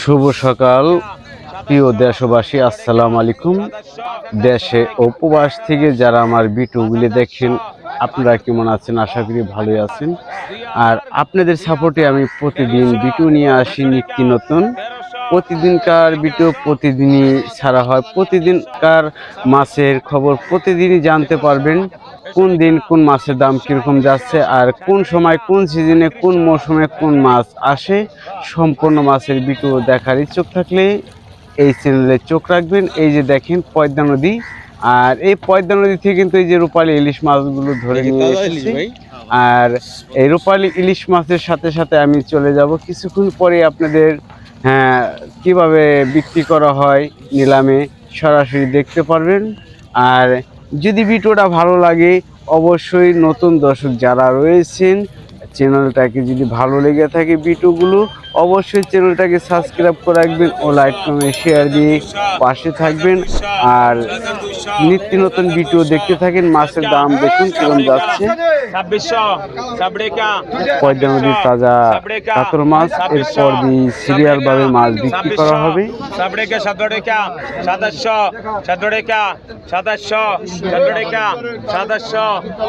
শুভ সকাল, প্রিয় দেশবাসী, আসসালাম আলাইকুম। দেশে উপবাস থেকে যারা আমার বিটুগুলি দেখেন আপনারা কেমন আছেন? আশা করি ভালোই আছেন। আর আপনাদের সাপোর্টে আমি প্রতিদিন বিটু নিয়ে আসি নিত্য নতুন। প্রতিদিনকার ভিডিও প্রতিদিনই ছাড়া হয়। প্রতিদিনকার মাছের খবর প্রতিদিনই জানতে পারবেন কোন দিন কোন মাছের দাম কীরকম যাচ্ছে আর কোন সময় কোন সিজনে কোন মৌসুমে কোন মাছ আসে সম্পূর্ণ মাছের ভিডিও দেখার ইচ্ছুক থাকলে এই চ্যানেলে চোখ রাখবেন। এই যে দেখেন পদ্মা নদী আর এই পদ্মা নদী থেকে কিন্তু এই যে রূপালী ইলিশ মাছগুলো ধরে নিয়ে এসেছি। আর এই রূপালী ইলিশ মাছের সাথে সাথে আমি চলে যাব। কিছুক্ষণ পরে আপনাদের কীভাবে বিক্রি করা হয় নিলামে সরাসরি দেখতে পারবেন। আর যদি ভিডিওটা ভালো লাগে, অবশ্যই নতুন দর্শক যারা রয়েছেন, চ্যানেলটাকে যদি ভালো লেগে থাকে ভিডিওগুলো, অবশ্যই চ্যানেলটাকে সাবস্ক্রাইব করে রাখবেন ও লাইক, কমেন্ট, শেয়ার দিয়ে পাশে থাকবেন। আর নিত্য নতুন ভিডিও দেখতে থাকেন, মাছের দাম দেখুন কিরম যাচ্ছে। ছাব্বিশশো সাবড়েকা পয়দা নদীর তাজা কাতর মাছ এরপর দিয়ে সিরিয়াল ভাবে মাছ বিক্রি করা হবে সাবড়েকা সাতড়েকা সাতাশশো সাতড়েকা সাতাশশো সাতড়েকা সাতাশশো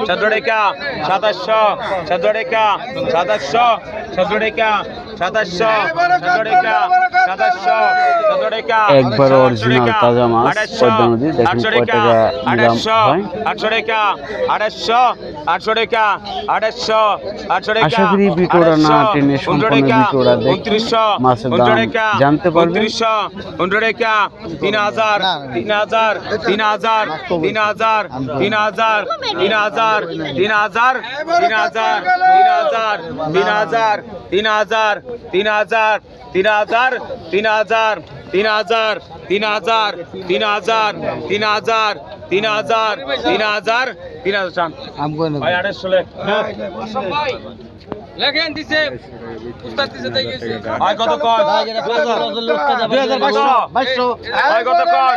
সাতড়েকা সাতাশশো সাতড়েকা সাতাশশো সাতড়েকা সাতাশশো সাতড়েকা সাতাশশো সাতড়েকা একবার original তাজা মাছ, পদ্মা। দেখেন কয় টাকা হয়। আটশো টাকা আড়াইশো আটশো টাকা আড়াইশো আটশো টাকা আশা করি ভিডিওটা না টেনে সম্পূর্ণ ভিডিওটা দেখে মাছের দাম জানতে পারবেন। উনত্রিশশো উনত্রিশ টাকা তিন হাজার তিন হাজার তিন হাজার তিন হাজার তিন হাজার তিন হাজার তিন হাজার তিন হাজার তিন হাজার তিন হাজার তিন হাজার তিন হাজার তিন হাজার তিন হাজার তিন হাজার তিন হাজার তিন হাজার তিন হাজার তিন হাজার তিন হাজার চান। ভাই আড়াইশো লেখ। লেখেন দিছে। উস্তাদ দিছে তাই গেছে। ভাই কত কর ভাই কত কর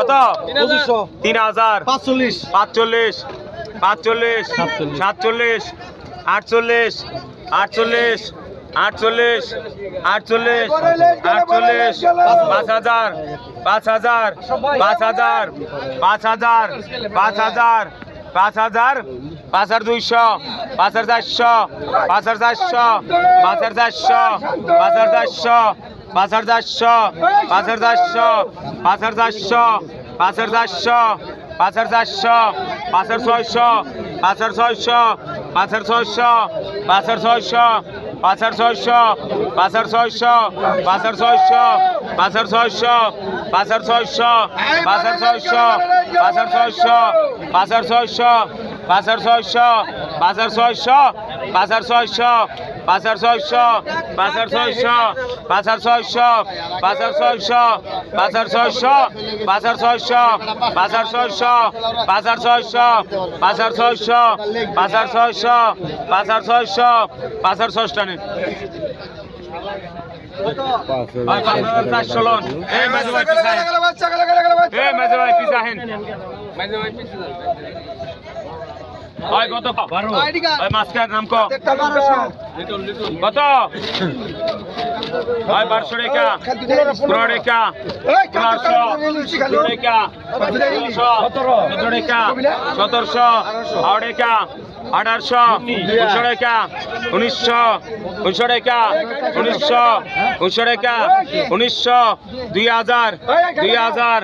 কত? তিন হাজার। পাঁচচল্লিশ। পাঁচচল্লিশ। পাঁচচল্লিশ। সাতচল্লিশ। আটচল্লিশ। আটচল্লিশ। আটচল্লিশ আটচল্লিশ আটচল্লিশ পাঁচ হাজার পাঁচ হাজার পাঁচ হাজার পাঁচ হাজার পাঁচ হাজার পাঁচ হাজার পাঁচ হাজার দুইশো পাঁচ হাজার চারশো পাঁচ হাজার চারশো পাঁচ হাজার চারশো পাঁচ হাজার চারশো পাঁচ হাজার চারশো পাঁচ হাজার চারশো পাঁচ হাজার পাঁচ হাজার পাঁচ হাজার পাঁচ হাজার ছয়শো পাঁচ হাজার ছয়শো পাঁচ হাজার ছয়শো পাঁচ হাজার ছয়শো পাঁচার ছয়শো পাঁচার ছয়শো পাঁচার ছয়শো পাঁচার ছয়শো পাঁচার ছয়শো পাঁচার ছয়শো পাঁচার পাঁচ পাঁচার ছয়শো পাঁচার হাজার পাঁচার ছয়শো পাঁচ হাজার ছয়শো পাঁচ হাজার ছয়শো পাঁচ হাজার ছয়শো পাঁচ হাজার ছয়শো পাঁচ হাজার ছয়শো পাঁচ হাজার ছয়শো পাঁচ হাজার ছয়শো পাঁচ হাজার ছয়শো পাঁচ হাজার ছয়শো পাঁচ হাজার ছয়শো পাঁচ হাজার ছয়শো পাঁচ হাজার ছয়শো পাঁচ হাজার ছয়শো পাঁচ হাজার ছয়শো পাঁচ হাজার নেই ভাই পাঁচ হয় কত? হয় মাস্টার নাম কত কত? হয় বারোশো রেখা। পনেরো রেখা। পনেরোশো। রেখা। ষোলোশো সতেরো রেখা। সতেরোশো। আড় রেখা। আঠারোশো। দুশো রেখা। উনিশশো। উনিশশো রেখা। উনিশশো। উনিশশো রেখা। উনিশশো। দুই হাজার। দুই হাজার।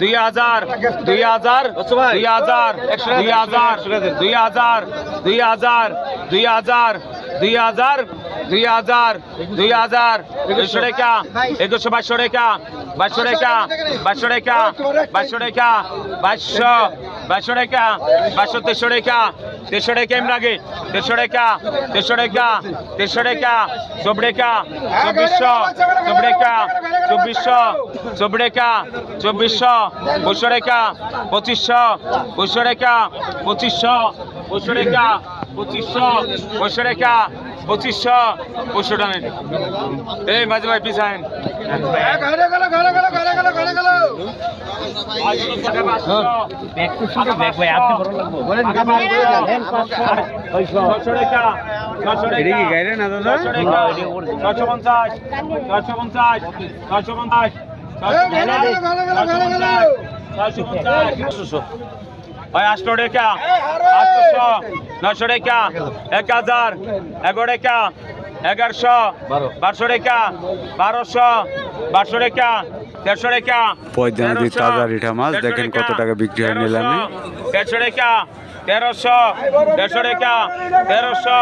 দুই হাজার দুই হাজার দুই হাজার দুই হাজার দুই হাজার দুই হাজার দুই হাজার দুই হাজার দুই হাজার দুই হাজার দুইশো টাকা একুশশো বাইশশো টাকা বাইশশো টাকা বাইশশো টাকা বাইশশো টাকা বাইশশো বাইশশো টাকা বাইশশো তেইশশো টাকা তেইশশো টাকা এম লাগে দেড়শো টাকা চব্বিশশো পঁচিশশো টাকা পঁচিশশো টাকা পঁচিশশো পঁচিশশো এই মাঝে ভাই, পিছাইন। ঘরে গেল এক হাজার এগারো এগারোশো বারোশো টাকা বারোশো বারোশো টাকা দেড়শো নদীর তেরোশো, তাজা রিঠা মাছ দেখেন কত টাকা বিক্রি হয় নিলামে। দেড়শো টাকা তেরোশো দেড়শো টাকা তেরোশো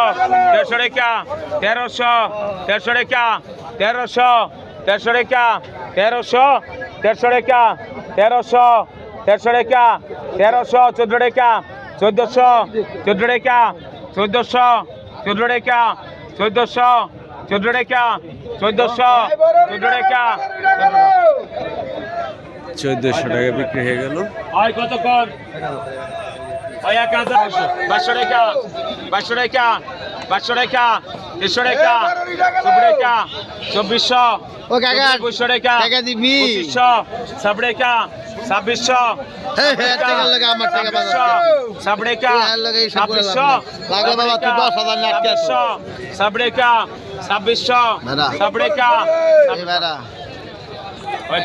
দেড়শো টাকা তেরোশো দেড়শো টাকা তেরোশো দেড়শো টাকা তেরোশো দেড়শো টাকা তেরোশো দেড়শো টাকা তেরোশো চোদ্দ টাকা চোদ্দোশো চোদ্দ টাকা চোদ্দোশো চোদ্দ টাকা চোদ্দোশো চোদ্দ টাকা চোদ্দোশো চোদ্দ টাকা চোদ্দশো টাকা বিক্রি হয়ে গেল। হয় কতক্ষণ? পাঁচশো টাকা পাঁচশো টাকা পাঁচশো টাকা তিনশো টাকা চব্বিশ টাকা চব্বিশশো? পঁচিশশো ছাব্বিশ টাকা ছাব্বিশশো। ছাব্বিশশো,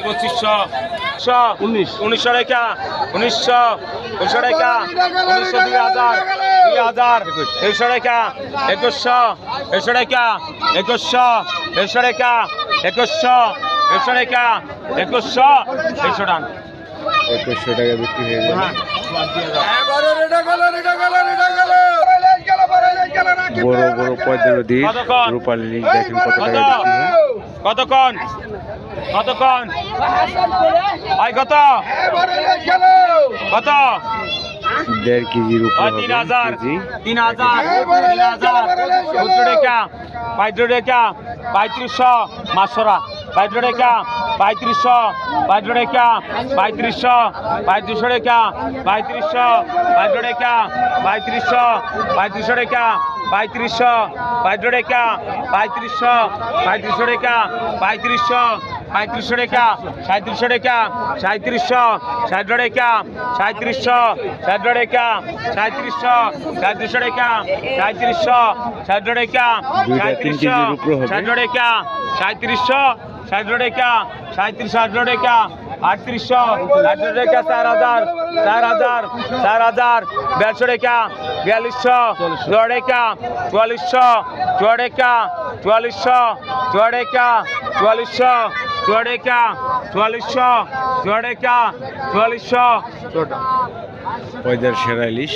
পঁচিশশো। উনিশ। উনিশশো উনিশশো। উনিশশো টাকা উনিশশো দুই হাজার। দুই একুশশো। একুশশো। টাকা একুশশো টাকা বিক্রি হয়ে গেল। বড় বড় পয়দা নদীর রূপালী দেখেন কত টাকা বিক্রি হয় কতক্ষণ? কতক্ষণ? ভাই কত? কত? দেড় কেজির উপর তিন হাজার। তিন হাজার তিন হাজার চোদ্দ টাকা পঁয়ত্রিশ টাকা পঁয়ত্রিশশো মাসরা পঁয়ত্রিশ টাকা পঁয়ত্রিশশো পঁয়ত্রিশ টাকা পঁয়ত্রিশশো পঁয়ত্রিশশো টাকা পঁয়ত্রিশশো পঁয়ত্রিশ টাকা পঁয়ত্রিশশো পঁয়ত্রিশশো টাকা পঁয়ত্রিশশো পঁয়ত্রিশ টাকা পঁয়ত্রিশশো পঁয়ত্রিশশো টাকা পঁয়ত্রিশশো পঁয়ত্রিশশো টাকা সাঁত্রিশশো টাকা সাঁত্রিশশো ষাট টাকা সাঁত্রিশশো ষাট টাকা সাঁত্রিশশো সাঁত্রিশশো টাকা সাঁত্রিশশো ষাট টাকা হবে। ষাট টাকা সাঁত্রিশশো ষাট টাকা সাঁত্রিশ ষাট টাকা আটত্রিশশো, আটত্রিশ টাকা চার হাজার চার হাজার চার হাজার বিয়াল্লিশশো টাকা বিয়াল্লিশশো চুয়া টাকা চুয়াল্লিশশো চুয়া টাকা চুয়াল্লিশশো চুয়া টাকা চুয়াল্লিশশো চুয়া টাকা চুয়াল্লিশশো চুয়া টাকা চুয়াল্লিশশো পয়দার সেরা ইলিশ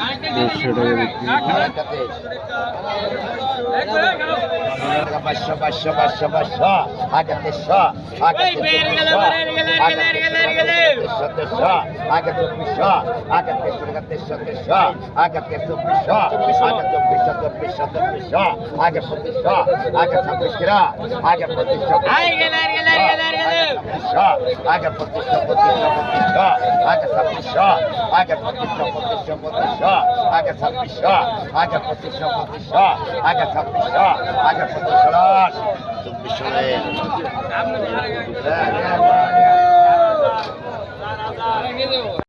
আগে টাকা তেইশশো আগে তেইশশো তেইশশো তেইশশো আগে চব্বিশশো আগে তেইশশো আগে চব্বিশশো আগে চব্বিশশো চব্বিশশো চব্বিশশো আগে পঁচিশশো আগে চব্বিশশো চব্বিশশো আগে আরে দেড়শো রে দেড়শো টাকা বিক্রি পাঁচশো পাঁচশো পাঁচশো পাঁচশো আগে তেইশশো আগে তেইশশো তেইশশো আগে চব্বিশশো আগে তেইশশো টাকা তেইশশো তেইশশো আগে তেইশশো আগে চব্বিশশো চব্বিশশো চব্বিশশো আগে পঁচিশশো আগে ছাব্বিশ কিরা আগে পঁচিশশো পঁচিশশো আগে পঁচিশশো